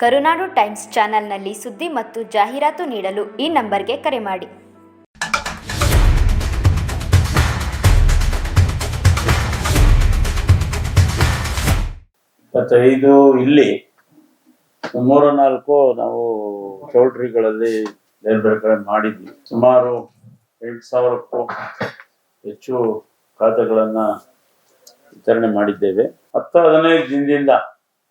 ಕರುನಾಡು times ಚಾನೆಲ್ನಲ್ಲಿ ಸುದ್ದಿ ಮತ್ತು ಜಾಹೀರಾತು ನೀಡಲು ಈ ನಂಬರ್ಗೆ ಕರೆ ಮಾಡಿ. ಇಪ್ಪತ್ತೈದು ಇಲ್ಲಿ ಮೂರು ನಾಲ್ಕು ನಾವು ಚೌಲ್ಟ್ರಿಗಳಲ್ಲಿ ಬೇರೆ ಮಾಡಿದ್ವಿ. ಸುಮಾರು ಎಂಟು ಸಾವಿರಕ್ಕೂ ಹೆಚ್ಚು ಖಾತೆಗಳನ್ನು ವಿತರಣೆ ಮಾಡಿದ್ದೇವೆ. ಹತ್ತು, ಹದಿನೈದು ದಿನದಿಂದ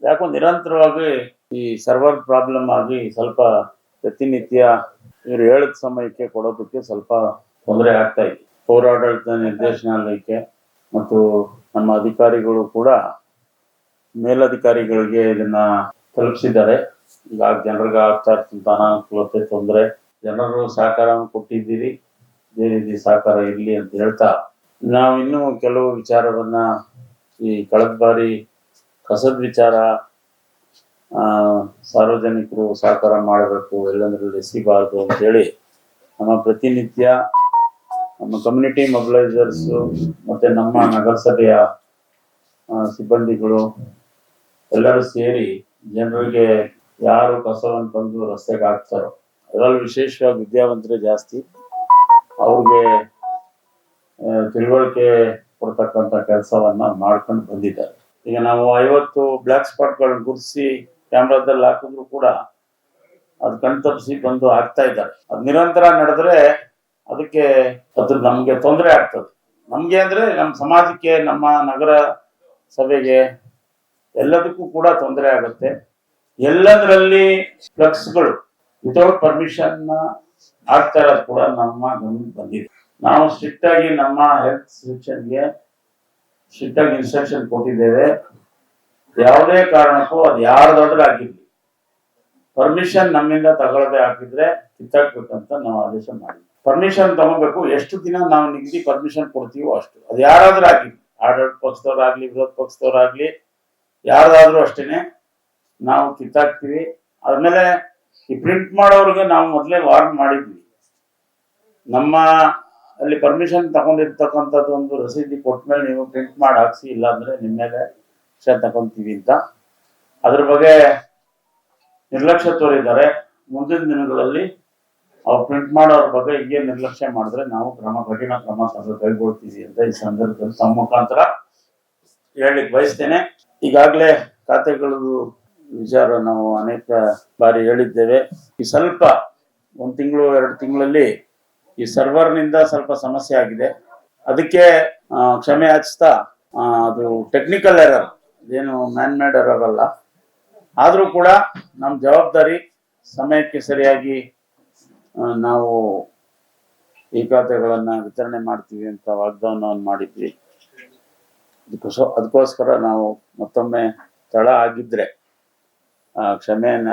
ಯಾಕೋ ನಿರಂತರವಾಗಿ ಈ ಸರ್ವರ್ ಪ್ರಾಬ್ಲಮ್ ಆಗಿ ಸ್ವಲ್ಪ ಪ್ರತಿನಿತ್ಯ ಇವರು ಹೇಳಿದ ಸಮಯಕ್ಕೆ ಕೊಡೋದಕ್ಕೆ ಸ್ವಲ್ಪ ತೊಂದರೆ ಆಗ್ತಾ ಇದೆ. ಪೌರಾಡಳಿತ ನಿರ್ದೇಶನಾಲಯಕ್ಕೆ ಮತ್ತು ನಮ್ಮ ಅಧಿಕಾರಿಗಳು ಕೂಡ ಮೇಲಧಿಕಾರಿಗಳಿಗೆ ಇದನ್ನ ತಲುಪಿಸಿದ್ದಾರೆ. ಈಗ ಜನರಿಗೆ ಆಗ್ತಾ ಇರ್ತಂತ ಅನಾನುಕೂಲತೆ, ತೊಂದರೆ, ಜನರು ಸಹಕಾರ ಕೊಟ್ಟಿದ್ದೀರಿ, ಇದೇ ರೀತಿ ಸಹಕಾರ ಇರಲಿ ಅಂತ ಹೇಳ್ತಾ ನಾವು ಇನ್ನೂ ಕೆಲವು ವಿಚಾರವನ್ನ ಈ ಕಳೆದ ಬಾರಿ ಕಸದ ವಿಚಾರ ಸಾರ್ವಜನಿಕರು ಸಹಕಾರ ಮಾಡಬೇಕು ಎಲ್ಲಂದ್ರಲ್ಲಿ ಎಸಿಬಾರ್ದು ಅಂತೇಳಿ ನಮ್ಮ ಪ್ರತಿನಿತ್ಯ ನಮ್ಮ ಕಮ್ಯುನಿಟಿ ಮೊಬಿಲೈಸರ್ಸ್ ಮತ್ತೆ ನಮ್ಮ ನಗರಸಭೆಯ ಸಿಬ್ಬಂದಿಗಳು ಎಲ್ಲರೂ ಸೇರಿ ಜನರಿಗೆ ಯಾರು ಕಸವನ್ನು ತಂದು ರಸ್ತೆಗೆ ಹಾಕ್ತಾರೋ, ಅದರಲ್ಲಿ ವಿಶೇಷವಾಗಿ ವಿದ್ಯಾವಂತರೇ ಜಾಸ್ತಿ, ಅವ್ರಿಗೆ ತಿಳುವಳಿಕೆ ಕೊಡ್ತಕ್ಕಂಥ ಕೆಲಸವನ್ನ ಮಾಡ್ಕೊಂಡು ಬಂದಿದ್ದಾರೆ. ಈಗ ನಾವು ಐವತ್ತು ಬ್ಲ್ಯಾಕ್ ಸ್ಪಾಟ್ಗಳನ್ನು ಗುರುತಿಸಿ ಕ್ಯಾಮ್ರಾದಲ್ಲಿ ಹಾಕಿದ್ರು ಕೂಡ ಅದು ಕಣ್ತಪ್ಪಿಸಿ ಬಂದು ಹಾಕ್ತಾ ಇದ್ದಾರೆ. ಅದು ನಿರಂತರ ನಡೆದ್ರೆ ಅದಕ್ಕೆ ಅದ್ರ ನಮ್ಗೆ ತೊಂದರೆ ಆಗ್ತದೆ. ನಮ್ಗೆ ಅಂದ್ರೆ ನಮ್ಮ ಸಮಾಜಕ್ಕೆ, ನಮ್ಮ ನಗರ ಸಭೆಗೆ ಎಲ್ಲದಕ್ಕೂ ಕೂಡ ತೊಂದರೆ ಆಗುತ್ತೆ. ಎಲ್ಲದರಲ್ಲಿ ಫ್ಲಕ್ಸ್ಗಳು ವಿತೌಟ್ ಪರ್ಮಿಷನ್ ಆಗ್ತಾ ಇರೋದು ಕೂಡ ನಮ್ಮ ಗಮನಕ್ಕೆ ಬಂದಿದೆ. ನಾವು ಸ್ಟ್ರಿಕ್ಟ್ ಆಗಿ ನಮ್ಮ ಹೆಲ್ತ್ ಸೆಕ್ಷನ್ಗೆ ಸ್ಟ್ರಿಕ್ಟ್ ಆಗಿ ಇನ್ಸ್ಟ್ರಕ್ಷನ್ ಕೊಟ್ಟಿದ್ದೇವೆ. ಯಾವುದೇ ಕಾರಣಕ್ಕೂ ಅದು ಯಾರ್ದಾದ್ರೂ ಆಗಿರ್ಲಿ ಪರ್ಮಿಷನ್ ನಮ್ಮಿಂದ ತಗೊಳ್ಳದೆ ಹಾಕಿದ್ರೆ ಕಿತ್ತಾಕ್ಬೇಕಂತ ನಾವು ಆದೇಶ ಮಾಡಿದ್ವಿ. ಪರ್ಮಿಷನ್ ತಗೋಬೇಕು, ಎಷ್ಟು ದಿನ ನಾವು ನಿಗದಿ ಪರ್ಮಿಷನ್ ಕೊಡ್ತೀವೋ ಅಷ್ಟು. ಅದು ಯಾರಾದ್ರೂ ಆಗಿರ್ಲಿ ಆಡಳಿತ ಪಕ್ಷದವ್ರಾಗ್ಲಿ, ವಿರೋಧ ಪಕ್ಷದವ್ರಾಗ್ಲಿ, ಯಾರ್ದಾದ್ರೂ ಅಷ್ಟೇನೆ ನಾವು ಕಿತ್ತಾಕ್ತಿವಿ. ಆದ್ಮೇಲೆ ಈ ಪ್ರಿಂಟ್ ಮಾಡೋರ್ಗೆ ನಾವು ಮೊದಲೇ ವಾರ್ನ್ ಮಾಡಿದ್ವಿ. ನಮ್ಮ ಅಲ್ಲಿ ಪರ್ಮಿಷನ್ ತಗೊಂಡಿರ್ತಕ್ಕಂಥದ್ದು ಒಂದು ರಸೀದಿ ಕೊಟ್ಮೇಲೆ ನೀವು ಪ್ರಿಂಟ್ ಮಾಡಿ ಹಾಕ್ಸಿ, ಇಲ್ಲಾಂದ್ರೆ ನಿಮ್ಮ ಮೇಲೆ ವಿಷಯ ತಗೊಂತೀವಿ ಅಂತ. ಅದ್ರ ಬಗ್ಗೆ ನಿರ್ಲಕ್ಷ್ಯ ತೋರಿದ್ದಾರೆ. ಮುಂದಿನ ದಿನಗಳಲ್ಲಿ ಅವ್ರು ಪ್ರಿಂಟ್ ಮಾಡೋರ ಬಗ್ಗೆ ಹೀಗೆ ನಿರ್ಲಕ್ಷ್ಯ ಮಾಡಿದ್ರೆ ನಾವು ಕ್ರಮ ಕಠಿಣ ಕ್ರಮ ಕೈಗೊಳ್ತೀವಿ ಅಂತ ಈ ಸಂದರ್ಭದಲ್ಲಿ ತಮ್ಮ ಮುಖಾಂತರ ಹೇಳಲಿಕ್ಕೆ ಬಯಸ್ತೇನೆ. ಈಗಾಗಲೇ ಖಾತೆಗಳು ವಿಚಾರ ನಾವು ಅನೇಕ ಬಾರಿ ಹೇಳಿದ್ದೇವೆ. ಈ ಸ್ವಲ್ಪ ಒಂದು ತಿಂಗಳು, ಎರಡು ತಿಂಗಳಲ್ಲಿ ಈ ಸರ್ವರ್ನಿಂದ ಸ್ವಲ್ಪ ಸಮಸ್ಯೆ ಆಗಿದೆ. ಅದಕ್ಕೆ ಕ್ಷಮೆ ಯಾಚಿಸ್ತಾ ಅದು ಟೆಕ್ನಿಕಲ್ ಎರರ್ ಏನು ಮ್ಯಾನ್ ಮೇಡ್ ಇರೋದಲ್ಲ. ಆದರೂ ಕೂಡ ನಮ್ಮ ಜವಾಬ್ದಾರಿ ಸಮಯಕ್ಕೆ ಸರಿಯಾಗಿ ನಾವು ಈ ಖಾತೆಗಳನ್ನು ವಿತರಣೆ ಮಾಡ್ತೀವಿ ಅಂತ ವಾಗ್ದಾನವನ್ನು ಮಾಡಿದ್ವಿ. ಅದಕ್ಕೋಸ ಅದಕ್ಕೋಸ್ಕರ ನಾವು ಮತ್ತೊಮ್ಮೆ ತಳ ಆಗಿದ್ರೆ ಆ, ಕ್ಷಮೆಯನ್ನು